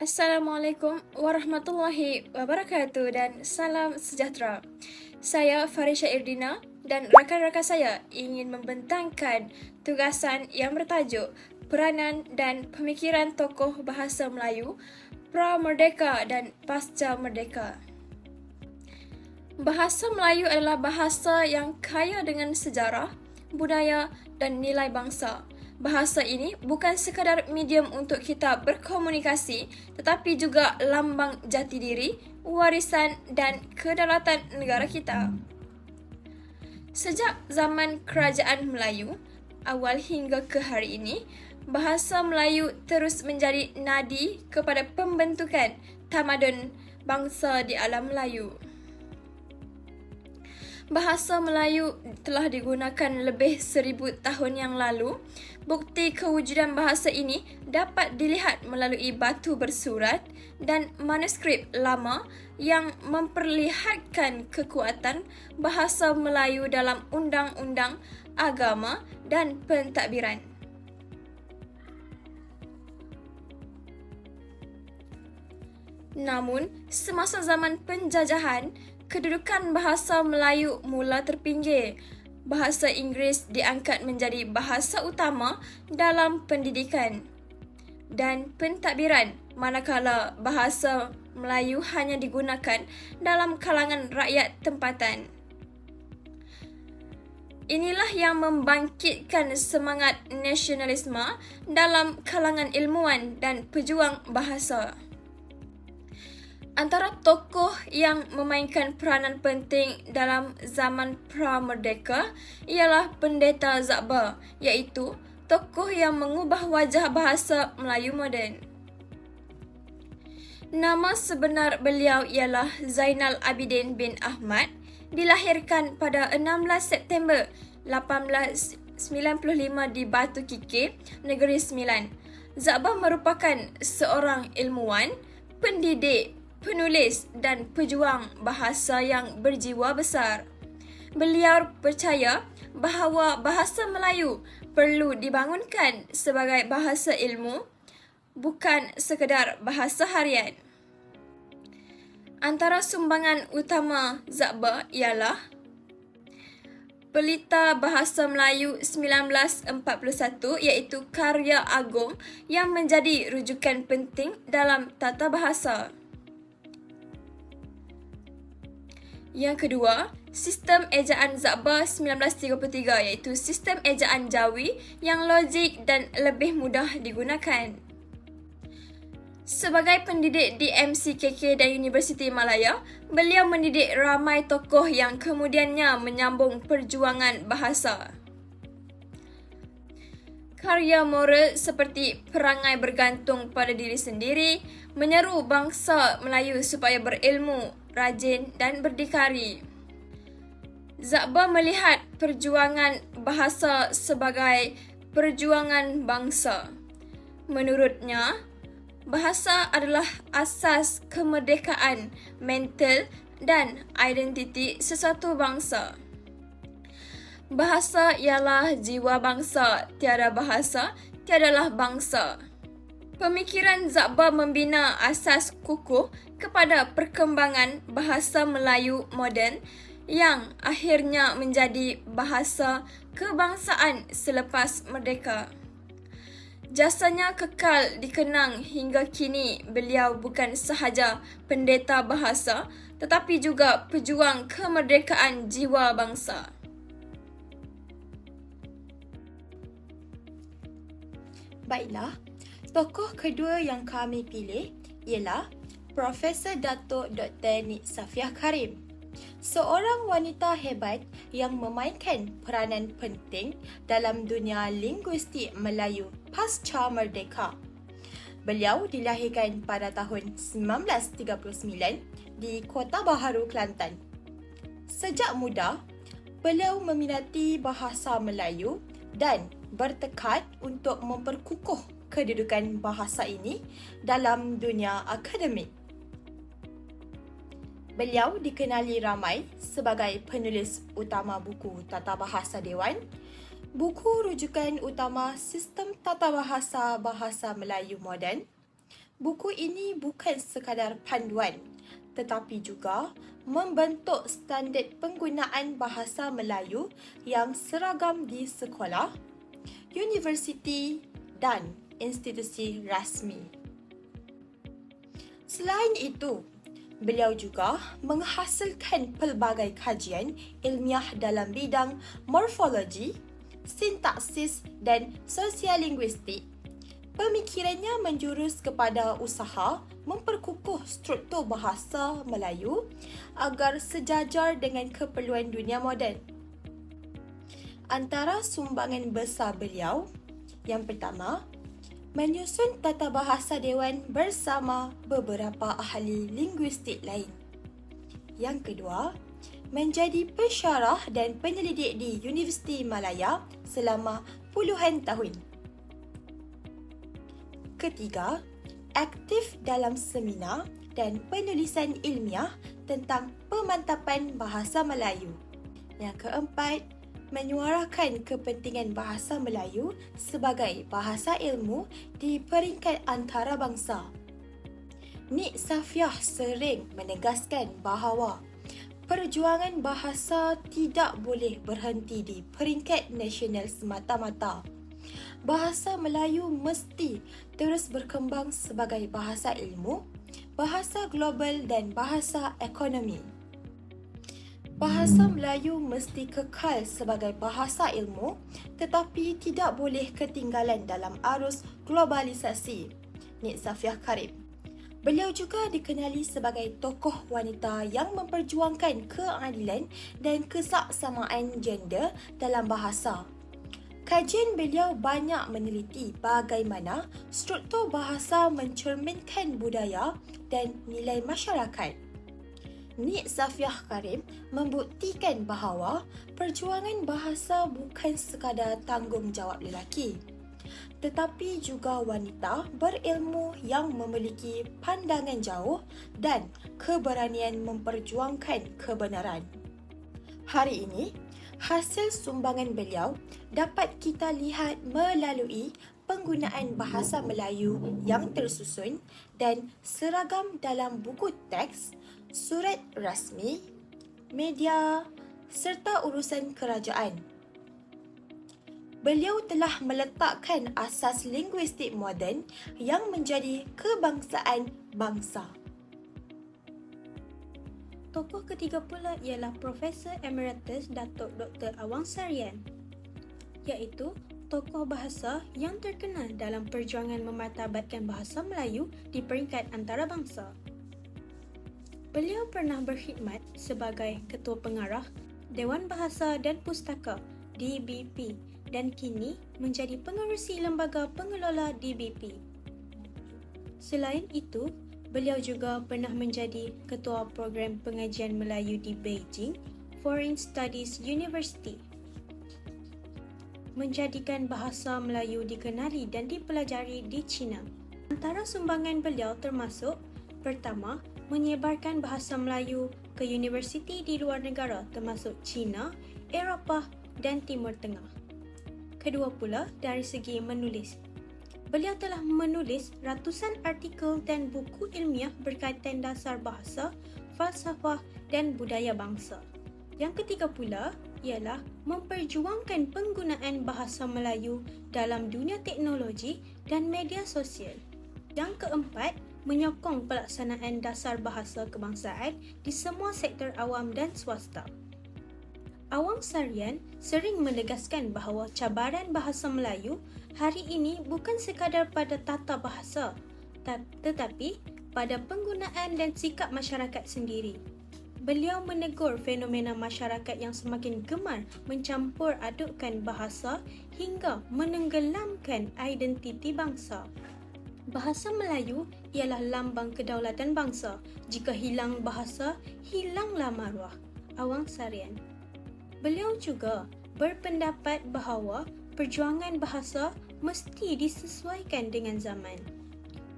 Assalamualaikum warahmatullahi wabarakatuh dan salam sejahtera. Saya Farisha Irdina dan rakan-rakan saya ingin membentangkan tugasan yang bertajuk Peranan dan Pemikiran Tokoh Bahasa Melayu Pra-Merdeka dan Pasca Merdeka. Bahasa Melayu adalah bahasa yang kaya dengan sejarah, budaya dan nilai bangsa. Bahasa ini bukan sekadar medium untuk kita berkomunikasi tetapi juga lambang jati diri, warisan dan kedaulatan negara kita. Sejak zaman Kerajaan Melayu, awal hingga ke hari ini, bahasa Melayu terus menjadi nadi kepada pembentukan tamadun bangsa di alam Melayu. Bahasa Melayu telah digunakan lebih seribu tahun yang lalu. Bukti kewujudan bahasa ini dapat dilihat melalui batu bersurat dan manuskrip lama yang memperlihatkan kekuatan bahasa Melayu dalam undang-undang, agama dan pentadbiran. Namun, semasa zaman penjajahan, kedudukan bahasa Melayu mula terpinggir. Bahasa Inggeris diangkat menjadi bahasa utama dalam pendidikan dan pentadbiran manakala bahasa Melayu hanya digunakan dalam kalangan rakyat tempatan. Inilah yang membangkitkan semangat nasionalisme dalam kalangan ilmuwan dan pejuang bahasa. Antara tokoh yang memainkan peranan penting dalam zaman pra-merdeka ialah Pendeta Zakbar, iaitu tokoh yang mengubah wajah bahasa Melayu moden. Nama sebenar beliau ialah Zainal Abidin bin Ahmad, dilahirkan pada 16 September 1895 di Batu Kikir, Negeri Sembilan. Zakbar merupakan seorang ilmuwan, pendidik, penulis dan pejuang bahasa yang berjiwa besar. Beliau percaya bahawa bahasa Melayu perlu dibangunkan sebagai bahasa ilmu, bukan sekedar bahasa harian. Antara sumbangan utama Zakba ialah Pelita Bahasa Melayu 1941 iaitu karya agung yang menjadi rujukan penting dalam tata bahasa. Yang kedua, sistem ejaan Zakbar 1933 iaitu sistem ejaan Jawi yang logik dan lebih mudah digunakan. Sebagai pendidik di MCKK dan Universiti Malaya, beliau mendidik ramai tokoh yang kemudiannya menyambung perjuangan bahasa. Karya moral seperti perangai bergantung pada diri sendiri menyeru bangsa Melayu supaya berilmu, rajin dan berdikari. Zakba melihat perjuangan bahasa sebagai perjuangan bangsa. Menurutnya, bahasa adalah asas kemerdekaan mental dan identiti sesuatu bangsa. Bahasa ialah jiwa bangsa, tiada bahasa, tiadalah bangsa. Pemikiran Zakba membina asas kukuh kepada perkembangan bahasa Melayu moden yang akhirnya menjadi bahasa kebangsaan selepas merdeka. Jasanya kekal dikenang hingga kini beliau bukan sahaja pendeta bahasa tetapi juga pejuang kemerdekaan jiwa bangsa. Baiklah, tokoh kedua yang kami pilih ialah Profesor Datuk Dr. Nik Safiah Karim. Seorang wanita hebat yang memainkan peranan penting dalam dunia linguistik Melayu pasca merdeka. Beliau dilahirkan pada tahun 1939 di Kota Baharu, Kelantan. Sejak muda, beliau meminati bahasa Melayu dan bertekad untuk memperkukuh kedudukan bahasa ini dalam dunia akademik. Beliau dikenali ramai sebagai penulis utama buku Tata Bahasa Dewan, buku rujukan utama Sistem Tata Bahasa Bahasa Melayu Moden, Buku ini bukan sekadar panduan tetapi juga membentuk standard penggunaan bahasa Melayu yang seragam di sekolah, universiti dan institusi rasmi. Selain itu, beliau juga menghasilkan pelbagai kajian ilmiah dalam bidang morfologi, sintaksis dan sosialinguistik Pemikirannya menjurus kepada usaha memperkukuh struktur bahasa Melayu agar sejajar dengan keperluan dunia moden. Antara sumbangan besar beliau, yang pertama, menyusun tata bahasa dewan bersama beberapa ahli linguistik lain. Yang kedua, menjadi pensyarah dan penyelidik di Universiti Malaya selama puluhan tahun. Ketiga, aktif dalam seminar dan penulisan ilmiah tentang pemantapan bahasa Melayu. Yang keempat, menyuarakan kepentingan bahasa Melayu sebagai bahasa ilmu di peringkat antarabangsa. Nik Safiah sering menegaskan bahawa perjuangan bahasa tidak boleh berhenti di peringkat nasional semata-mata bahasa Melayu mesti terus berkembang sebagai bahasa ilmu, bahasa global dan bahasa ekonomi. Bahasa Melayu mesti kekal sebagai bahasa ilmu tetapi tidak boleh ketinggalan dalam arus globalisasi. Nik Safiah Karib. Beliau juga dikenali sebagai tokoh wanita yang memperjuangkan keadilan dan kesaksamaan gender dalam bahasa. Kajian beliau banyak meneliti bagaimana struktur bahasa mencerminkan budaya dan nilai masyarakat. Nik Safiah Karim membuktikan bahawa perjuangan bahasa bukan sekadar tanggungjawab lelaki tetapi juga wanita berilmu yang memiliki pandangan jauh dan keberanian memperjuangkan kebenaran. Hari ini, hasil sumbangan beliau dapat kita lihat melalui penggunaan bahasa Melayu yang tersusun dan seragam dalam buku teks, surat rasmi, media serta urusan kerajaan. Beliau telah meletakkan asas linguistik moden yang menjadi kebangsaan bangsa. Tokoh ketiga pula ialah Profesor Emeritus Datuk Dr. Awang Sarian iaitu tokoh bahasa yang terkenal dalam perjuangan memartabatkan bahasa Melayu di peringkat antarabangsa. Beliau pernah berkhidmat sebagai Ketua Pengarah Dewan Bahasa dan Pustaka DBP dan kini menjadi pengerusi Lembaga Pengelola DBP. Selain itu, Beliau juga pernah menjadi Ketua Program Pengajian Melayu di Beijing Foreign Studies University. Menjadikan bahasa Melayu dikenali dan dipelajari di China. Antara sumbangan beliau termasuk pertama, menyebarkan bahasa Melayu ke universiti di luar negara termasuk China, Eropah dan Timur Tengah. Kedua pula dari segi menulis beliau telah menulis ratusan artikel dan buku ilmiah berkaitan dasar bahasa, falsafah dan budaya bangsa. Yang ketiga pula ialah memperjuangkan penggunaan bahasa Melayu dalam dunia teknologi dan media sosial. Yang keempat, menyokong pelaksanaan dasar bahasa kebangsaan di semua sektor awam dan swasta. Awang Sarian sering menegaskan bahawa cabaran bahasa Melayu hari ini bukan sekadar pada tata bahasa tetapi pada penggunaan dan sikap masyarakat sendiri. Beliau menegur fenomena masyarakat yang semakin gemar mencampur adukkan bahasa hingga menenggelamkan identiti bangsa. Bahasa Melayu ialah lambang kedaulatan bangsa. Jika hilang bahasa, hilanglah maruah. Awang Sarian Beliau juga berpendapat bahawa perjuangan bahasa mesti disesuaikan dengan zaman.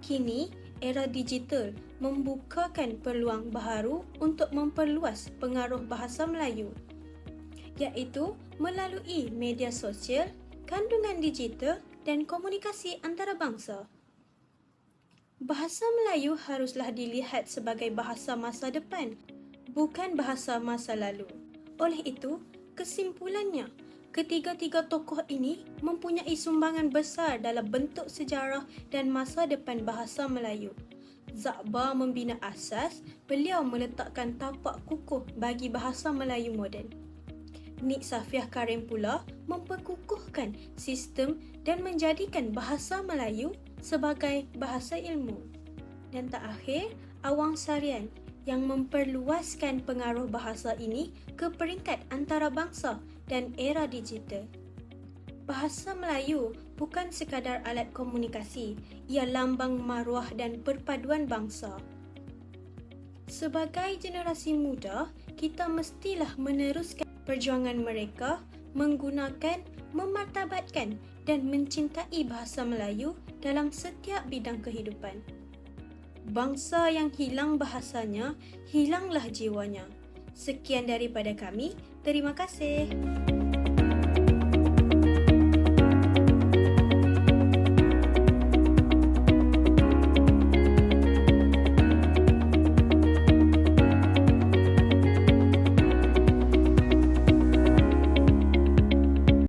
Kini, era digital membukakan peluang baharu untuk memperluas pengaruh bahasa Melayu iaitu melalui media sosial, kandungan digital dan komunikasi antarabangsa. Bahasa Melayu haruslah dilihat sebagai bahasa masa depan, bukan bahasa masa lalu. Oleh itu, kesimpulannya, ketiga-tiga tokoh ini mempunyai sumbangan besar dalam bentuk sejarah dan masa depan bahasa Melayu. Zakbar membina asas, beliau meletakkan tapak kukuh bagi bahasa Melayu moden. Nik Safiah Karim pula memperkukuhkan sistem dan menjadikan bahasa Melayu sebagai bahasa ilmu. Dan tak akhir, Awang Sarian yang memperluaskan pengaruh bahasa ini ke peringkat antarabangsa dan era digital. Bahasa Melayu bukan sekadar alat komunikasi, ia lambang maruah dan perpaduan bangsa. Sebagai generasi muda, kita mestilah meneruskan perjuangan mereka menggunakan, memartabatkan dan mencintai bahasa Melayu dalam setiap bidang kehidupan. Bangsa yang hilang bahasanya, hilanglah jiwanya. Sekian daripada kami. Terima kasih.